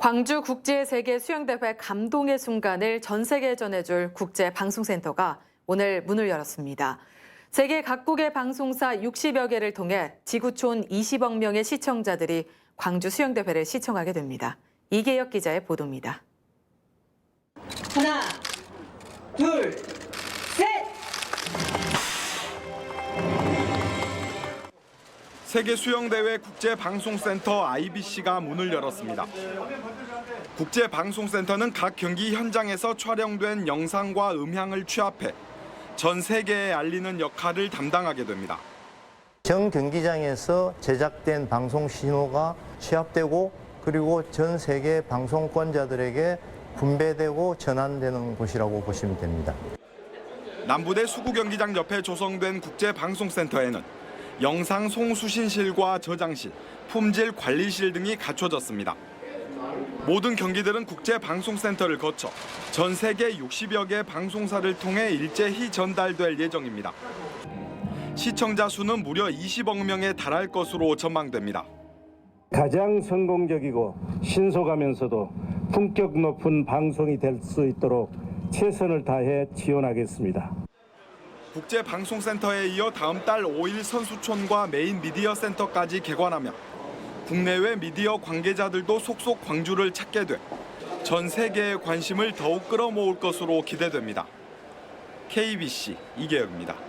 광주 국제 세계 수영대회 감동의 순간을 전 세계에 전해줄 국제 방송센터가 오늘 문을 열었습니다. 세계 각국의 방송사 60여 개를 통해 지구촌 20억 명의 시청자들이 광주 수영대회를 시청하게 됩니다. 이계혁 기자의 보도입니다. 하나, 둘, 세계 수영대회 국제방송센터 IBC가 문을 열었습니다. 국제방송센터는 각 경기 현장에서 촬영된 영상과 음향을 취합해 전 세계에 알리는 역할을 담당하게 됩니다. 정 경기장에서 제작된 방송 신호가 취합되고 그리고 전 세계 방송권자들에게 분배되고 전환되는 곳이라고 보시면 됩니다. 남부대 수구 경기장 옆에 조성된 국제방송센터에는 영상 송수신실과 저장실, 품질 관리실 등이 갖춰졌습니다. 모든 경기들은 국제방송센터를 거쳐 전 세계 60여 개 방송사를 통해 일제히 전달될 예정입니다. 시청자 수는 무려 20억 명에 달할 것으로 전망됩니다. 가장 성공적이고 신속하면서도 품격 높은 방송이 될 수 있도록 최선을 다해 지원하겠습니다. 국제방송센터에 이어 다음 달 5일 선수촌과 메인 미디어 센터까지 개관하며 국내외 미디어 관계자들도 속속 광주를 찾게 돼 전 세계의 관심을 더욱 끌어모을 것으로 기대됩니다. KBC 이계혁입니다.